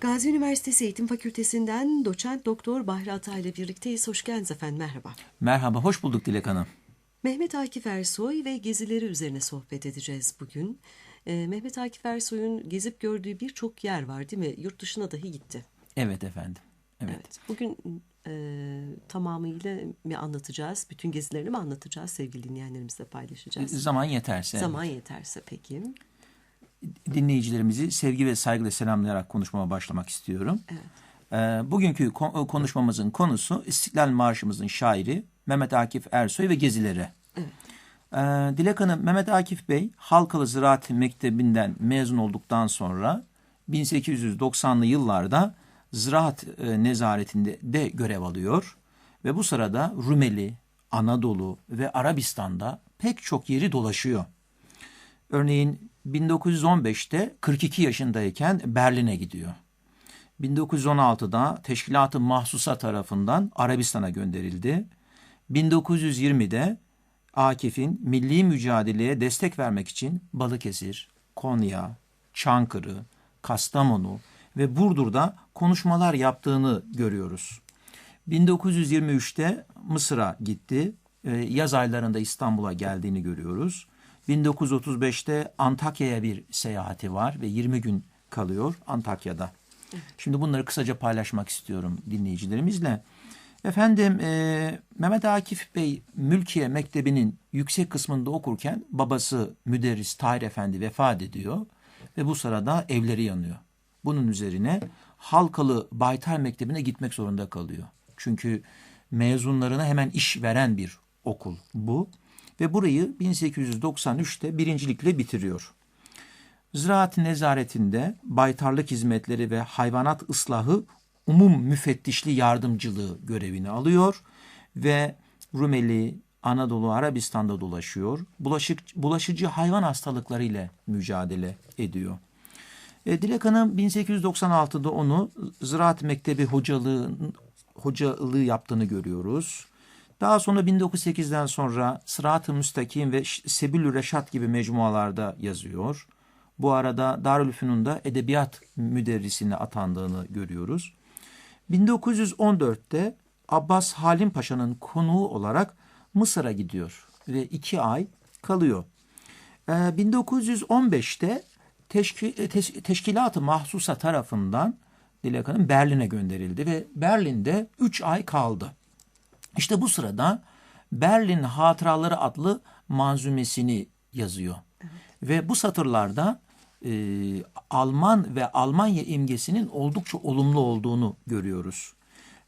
Gazi Üniversitesi Eğitim Fakültesinden doçent doktor Bahri Atay ile birlikteyiz. Hoş geldiniz efendim, merhaba. Merhaba, hoş bulduk Dilek Hanım. Mehmet Akif Ersoy ve gezileri üzerine sohbet edeceğiz bugün. Ee, Mehmet Akif Ersoy'un gezip gördüğü birçok yer var değil mi? Yurt dışına dahi gitti. Evet efendim. Evet. Evet. Bugün e, tamamıyla mi anlatacağız? Bütün gezilerini mi anlatacağız? Sevgili dinleyenlerimizle paylaşacağız. Zaman yeterse. Zaman yeterse peki. Dinleyicilerimizi sevgi ve saygıyla selamlayarak konuşmama başlamak istiyorum. Evet. Ee, bugünkü ko- konuşmamızın konusu İstiklal Marşımızın şairi Mehmet Akif Ersoy ve gezileri. Evet. Ee, Dilek Hanım, Mehmet Akif Bey Halkalı Ziraat Mektebi'nden mezun olduktan sonra 1890'lı yıllarda ziraat e, nezaretinde de görev alıyor ve bu sırada Rumeli, Anadolu ve Arabistan'da pek çok yeri dolaşıyor. Örneğin 1915'te 42 yaşındayken Berlin'e gidiyor. 1916'da Teşkilat-ı Mahsusa tarafından Arabistan'a gönderildi. 1920'de Akif'in milli mücadeleye destek vermek için Balıkesir, Konya, Çankırı, Kastamonu ve Burdur'da konuşmalar yaptığını görüyoruz. 1923'te Mısır'a gitti. Ee, Yaz aylarında İstanbul'a geldiğini görüyoruz. 1935'te Antakya'ya bir seyahati var ve 20 gün kalıyor Antakya'da. Şimdi bunları kısaca paylaşmak istiyorum dinleyicilerimizle. Efendim e, Mehmet Akif Bey Mülkiye Mektebi'nin yüksek kısmında okurken babası müderris Tahir Efendi vefat ediyor ve bu sırada evleri yanıyor. Bunun üzerine Halkalı Baytar Mektebi'ne gitmek zorunda kalıyor. Çünkü mezunlarına hemen iş veren bir okul bu ve burayı 1893'te birincilikle bitiriyor. Ziraat nezaretinde baytarlık hizmetleri ve hayvanat ıslahı umum müfettişli yardımcılığı görevini alıyor ve Rumeli, Anadolu, Arabistan'da dolaşıyor. Bulaşık, bulaşıcı hayvan hastalıkları ile mücadele ediyor. E, Dilek Hanım 1896'da onu Ziraat Mektebi hocalığı, hocalığı yaptığını görüyoruz. Daha sonra 1908'den sonra Sırat-ı Müstakim ve Sebilü Reşat gibi mecmualarda yazıyor. Bu arada Darülfünun'da edebiyat müderrisine atandığını görüyoruz. 1914'te Abbas Halim Paşa'nın konuğu olarak Mısır'a gidiyor ve iki ay kalıyor. Ee, 1915'te teşki, teş, Teşkilat-ı Mahsusa tarafından Dilek Hanım Berlin'e gönderildi ve Berlin'de üç ay kaldı. İşte bu sırada Berlin Hatıraları adlı manzumesini yazıyor. Evet. Ve bu satırlarda e, Alman ve Almanya imgesinin oldukça olumlu olduğunu görüyoruz.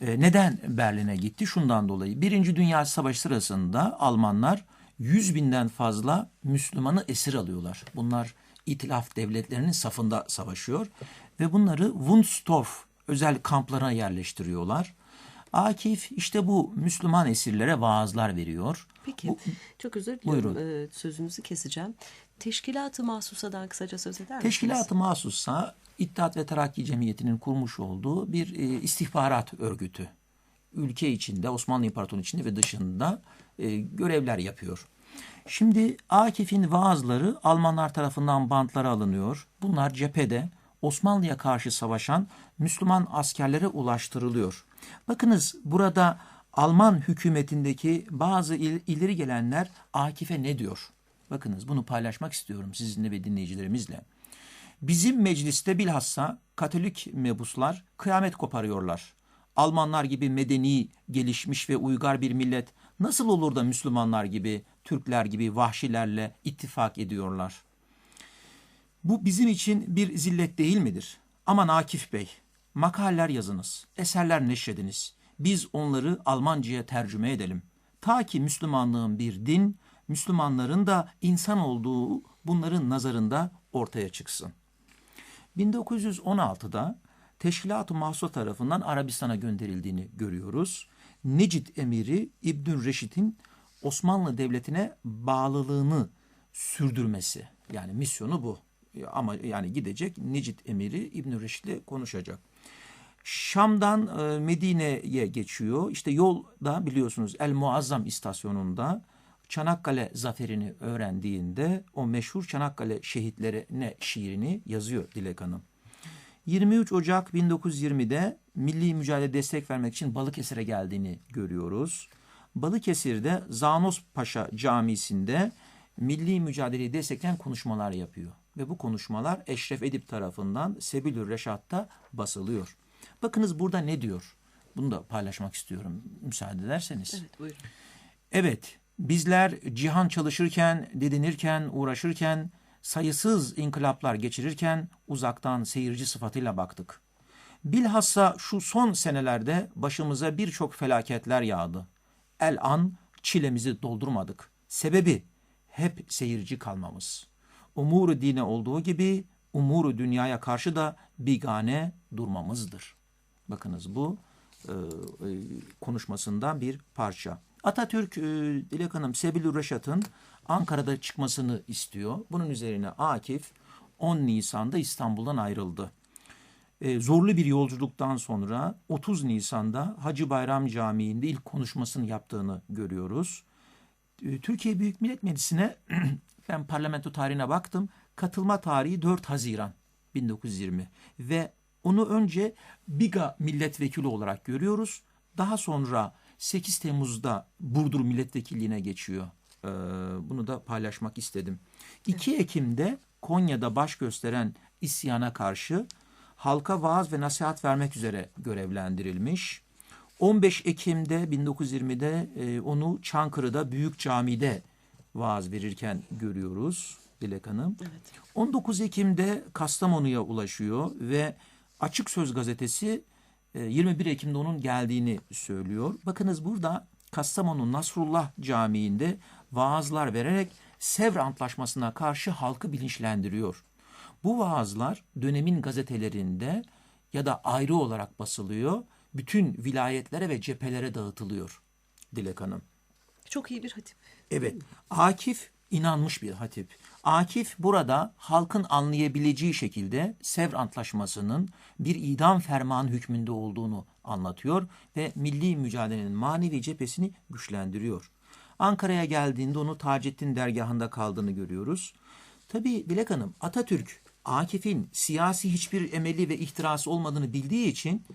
E, neden Berlin'e gitti? Şundan dolayı. Birinci Dünya Savaşı sırasında Almanlar 100 binden fazla Müslümanı esir alıyorlar. Bunlar itilaf devletlerinin safında savaşıyor ve bunları Wunstorf özel kamplarına yerleştiriyorlar. Akif işte bu Müslüman esirlere vaazlar veriyor. Peki bu, çok özür diliyorum buyurun. Ee, sözünüzü keseceğim. Teşkilat-ı Mahsusa'dan kısaca söz eder misiniz? Teşkilat-ı Mahsusa İttihat ve Terakki Cemiyeti'nin kurmuş olduğu bir e, istihbarat örgütü. Ülke içinde, Osmanlı İmparatorluğu içinde ve dışında e, görevler yapıyor. Şimdi Akif'in vaazları Almanlar tarafından bantlara alınıyor. Bunlar cephede Osmanlı'ya karşı savaşan Müslüman askerlere ulaştırılıyor. Bakınız burada Alman hükümetindeki bazı il, ileri gelenler Akif'e ne diyor? Bakınız bunu paylaşmak istiyorum sizinle ve dinleyicilerimizle. Bizim mecliste bilhassa Katolik mebuslar kıyamet koparıyorlar. Almanlar gibi medeni, gelişmiş ve uygar bir millet nasıl olur da Müslümanlar gibi, Türkler gibi vahşilerle ittifak ediyorlar? Bu bizim için bir zillet değil midir? Aman Akif Bey, makaleler yazınız, eserler neşrediniz. Biz onları Almanca'ya tercüme edelim. Ta ki Müslümanlığın bir din, Müslümanların da insan olduğu bunların nazarında ortaya çıksın. 1916'da Teşkilat-ı Mahsus tarafından Arabistan'a gönderildiğini görüyoruz. Necid emiri İbn Reşit'in Osmanlı Devleti'ne bağlılığını sürdürmesi. Yani misyonu bu. Ama yani gidecek Necid emiri İbn Reşit'le konuşacak. Şam'dan e, Medine'ye geçiyor. İşte yolda biliyorsunuz El Muazzam istasyonunda Çanakkale zaferini öğrendiğinde o meşhur Çanakkale şehitlerine şiirini yazıyor Dilek Hanım. 23 Ocak 1920'de milli mücadele destek vermek için Balıkesir'e geldiğini görüyoruz. Balıkesir'de Zanos Paşa Camisi'nde milli mücadeleyi destekleyen konuşmalar yapıyor. Ve bu konuşmalar Eşref Edip tarafından Sebilür Reşat'ta basılıyor. Bakınız burada ne diyor? Bunu da paylaşmak istiyorum müsaade ederseniz. Evet buyurun. Evet, bizler cihan çalışırken, didinirken, uğraşırken, sayısız inkılaplar geçirirken uzaktan seyirci sıfatıyla baktık. Bilhassa şu son senelerde başımıza birçok felaketler yağdı. El an çilemizi doldurmadık. Sebebi hep seyirci kalmamız. Umuru dine olduğu gibi umuru dünyaya karşı da bigane durmamızdır. Bakınız bu e, e, konuşmasından bir parça. Atatürk, e, Dilek Hanım, Sebilü Reşat'ın Ankara'da çıkmasını istiyor. Bunun üzerine Akif 10 Nisan'da İstanbul'dan ayrıldı. E, zorlu bir yolculuktan sonra 30 Nisan'da Hacı Bayram Camii'nde ilk konuşmasını yaptığını görüyoruz. E, Türkiye Büyük Millet Meclisi'ne ben parlamento tarihine baktım. Katılma tarihi 4 Haziran 1920 ve onu önce Biga milletvekili olarak görüyoruz. Daha sonra 8 Temmuz'da Burdur milletvekilliğine geçiyor. Ee, bunu da paylaşmak istedim. 2 Ekim'de Konya'da baş gösteren isyana karşı halka vaaz ve nasihat vermek üzere görevlendirilmiş. 15 Ekim'de 1920'de e, onu Çankırı'da Büyük Cami'de vaaz verirken görüyoruz Dilek Hanım. Evet. 19 Ekim'de Kastamonu'ya ulaşıyor ve Açık Söz gazetesi e, 21 Ekim'de onun geldiğini söylüyor. Bakınız burada Kastamonu Nasrullah Camii'nde vaazlar vererek Sevr Antlaşması'na karşı halkı bilinçlendiriyor. Bu vaazlar dönemin gazetelerinde ya da ayrı olarak basılıyor. Bütün vilayetlere ve cephelere dağıtılıyor Dilek Hanım. Çok iyi bir hatip. Evet. Akif inanmış bir hatip. Akif burada halkın anlayabileceği şekilde Sevr Antlaşması'nın bir idam fermanı hükmünde olduğunu anlatıyor ve milli mücadelenin manevi cephesini güçlendiriyor. Ankara'ya geldiğinde onu Taceddin dergahında kaldığını görüyoruz. Tabii Dilek Hanım Atatürk Akif'in siyasi hiçbir emeli ve ihtirası olmadığını bildiği için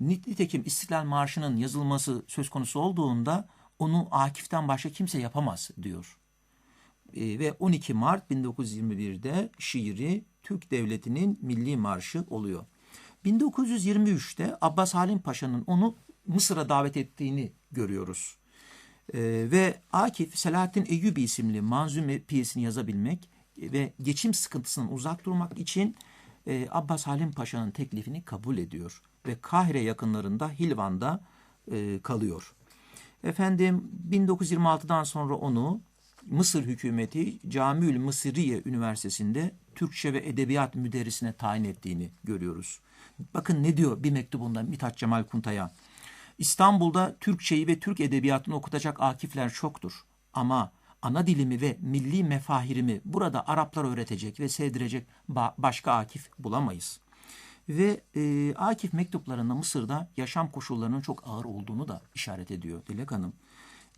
nitekim İstiklal Marşı'nın yazılması söz konusu olduğunda onu Akif'ten başka kimse yapamaz diyor. E, ve 12 Mart 1921'de şiiri Türk Devleti'nin milli marşı oluyor. 1923'te Abbas Halim Paşa'nın onu Mısır'a davet ettiğini görüyoruz. E, ve Akif Selahattin Eyyubi isimli manzume piyesini yazabilmek ve geçim sıkıntısından uzak durmak için e, Abbas Halim Paşa'nın teklifini kabul ediyor. Ve Kahire yakınlarında Hilvan'da e, kalıyor. Efendim 1926'dan sonra onu Mısır hükümeti Camiül Mısriye Üniversitesi'nde Türkçe ve Edebiyat müderrisine tayin ettiğini görüyoruz. Bakın ne diyor bir mektubunda Mithat Cemal Kuntay'a. İstanbul'da Türkçeyi ve Türk edebiyatını okutacak akifler çoktur. Ama ana dilimi ve milli mefahirimi burada Araplar öğretecek ve sevdirecek ba- başka akif bulamayız. Ve e, Akif mektuplarında Mısır'da yaşam koşullarının çok ağır olduğunu da işaret ediyor Dilek Hanım.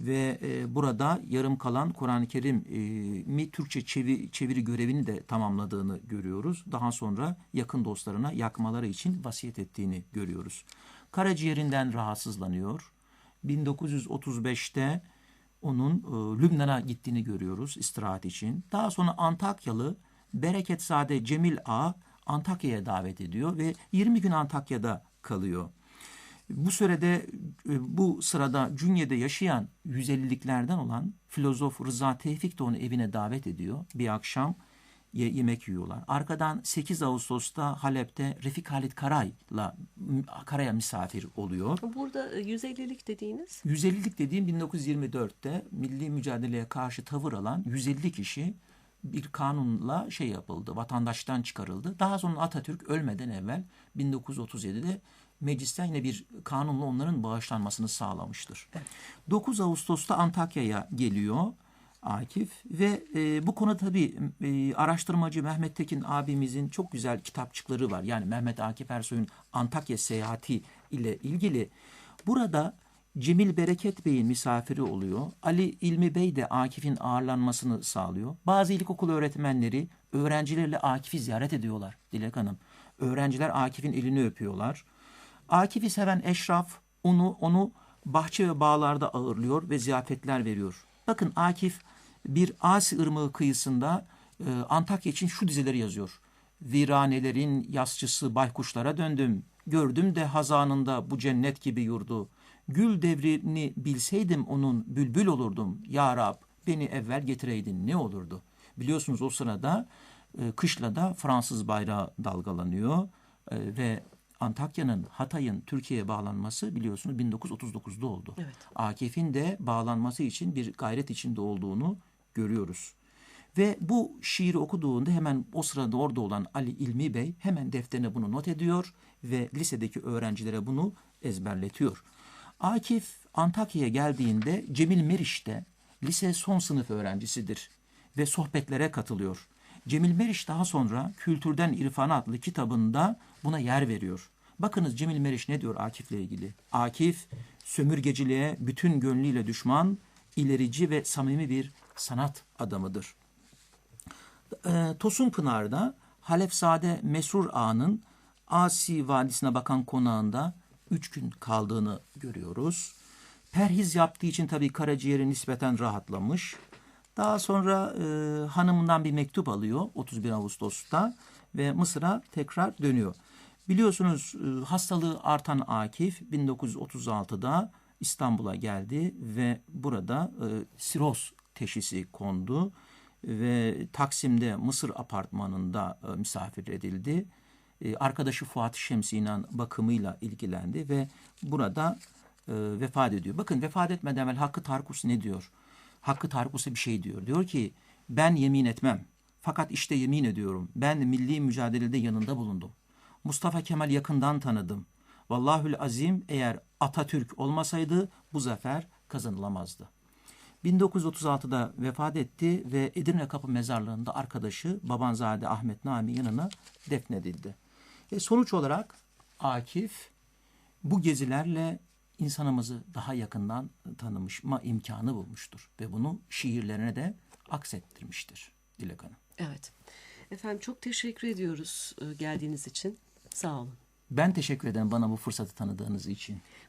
Ve e, burada yarım kalan Kur'an-ı Kerim e, mi Türkçe çevi, çeviri görevini de tamamladığını görüyoruz. Daha sonra yakın dostlarına yakmaları için vasiyet ettiğini görüyoruz. Karaciğerinden rahatsızlanıyor. 1935'te onun e, Lübnan'a gittiğini görüyoruz istirahat için. Daha sonra Antakyalı Bereketzade Cemil Ağa Antakya'ya davet ediyor ve 20 gün Antakya'da kalıyor. Bu sürede e, bu sırada Cünye'de yaşayan 150'liklerden olan filozof Rıza Tevfik de onu evine davet ediyor. Bir akşam ye- yemek yiyorlar. Arkadan 8 Ağustos'ta Halep'te Refik Halit Karay'la Karay'a misafir oluyor. Burada e, 150'lik dediğiniz 150'lik dediğim 1924'te milli mücadeleye karşı tavır alan 150 kişi bir kanunla şey yapıldı, vatandaştan çıkarıldı. Daha sonra Atatürk ölmeden evvel 1937'de meclisten yine bir kanunla onların bağışlanmasını sağlamıştır. 9 Ağustos'ta Antakya'ya geliyor Akif ve e, bu konu tabii e, araştırmacı Mehmet Tekin abimizin çok güzel kitapçıkları var. Yani Mehmet Akif Ersoy'un Antakya seyahati ile ilgili. Burada Cemil Bereket Bey'in misafiri oluyor. Ali İlmi Bey de Akif'in ağırlanmasını sağlıyor. Bazı ilkokul öğretmenleri öğrencilerle Akif'i ziyaret ediyorlar Dilek Hanım. Öğrenciler Akif'in elini öpüyorlar. Akif'i seven eşraf onu onu bahçe ve bağlarda ağırlıyor ve ziyafetler veriyor. Bakın Akif bir Asi Irmağı kıyısında e, Antakya için şu dizeleri yazıyor. Viranelerin yasçısı baykuşlara döndüm. Gördüm de hazanında bu cennet gibi yurdu. Gül devrini bilseydim onun bülbül olurdum. Ya Rab beni evvel getireydin ne olurdu? Biliyorsunuz o sırada e, kışlada Fransız bayrağı dalgalanıyor e, ve Antakya'nın, Hatay'ın Türkiye'ye bağlanması biliyorsunuz 1939'da oldu. Evet. Akif'in de bağlanması için bir gayret içinde olduğunu görüyoruz. Ve bu şiiri okuduğunda hemen o sırada orada olan Ali İlmi Bey hemen defterine bunu not ediyor ve lisedeki öğrencilere bunu ezberletiyor. Akif Antakya'ya geldiğinde Cemil Meriç'te lise son sınıf öğrencisidir ve sohbetlere katılıyor. Cemil Meriç daha sonra Kültürden İrfana adlı kitabında buna yer veriyor. Bakınız Cemil Meriç ne diyor Akif'le ilgili? Akif sömürgeciliğe bütün gönlüyle düşman, ilerici ve samimi bir sanat adamıdır. E, Tosun Pınar'da Halefzade Mesrur Ağa'nın Asi Vadisi'ne bakan konağında üç gün kaldığını görüyoruz. Perhiz yaptığı için tabii karaciğeri nispeten rahatlamış. Daha sonra e, hanımından bir mektup alıyor 31 Ağustos'ta ve Mısır'a tekrar dönüyor. Biliyorsunuz e, hastalığı artan Akif 1936'da İstanbul'a geldi ve burada e, siroz teşhisi kondu ve Taksim'de Mısır apartmanında e, misafir edildi. E, arkadaşı Fuat Şemsi'nin bakımıyla ilgilendi ve burada e, vefat ediyor. Bakın vefat etmeden evvel Hakkı Tarkus ne diyor? Hakkı Tarkus'a bir şey diyor. Diyor ki ben yemin etmem. Fakat işte yemin ediyorum. Ben milli mücadelede yanında bulundum. Mustafa Kemal yakından tanıdım. Vallahül azim eğer Atatürk olmasaydı bu zafer kazanılamazdı. 1936'da vefat etti ve Edirne Kapı Mezarlığı'nda arkadaşı Babanzade Ahmet Nami yanına defnedildi. E sonuç olarak Akif bu gezilerle insanımızı daha yakından tanımışma imkanı bulmuştur. Ve bunu şiirlerine de aksettirmiştir Dilek Hanım. Evet. Efendim çok teşekkür ediyoruz e, geldiğiniz için. Sağ olun. Ben teşekkür ederim bana bu fırsatı tanıdığınız için.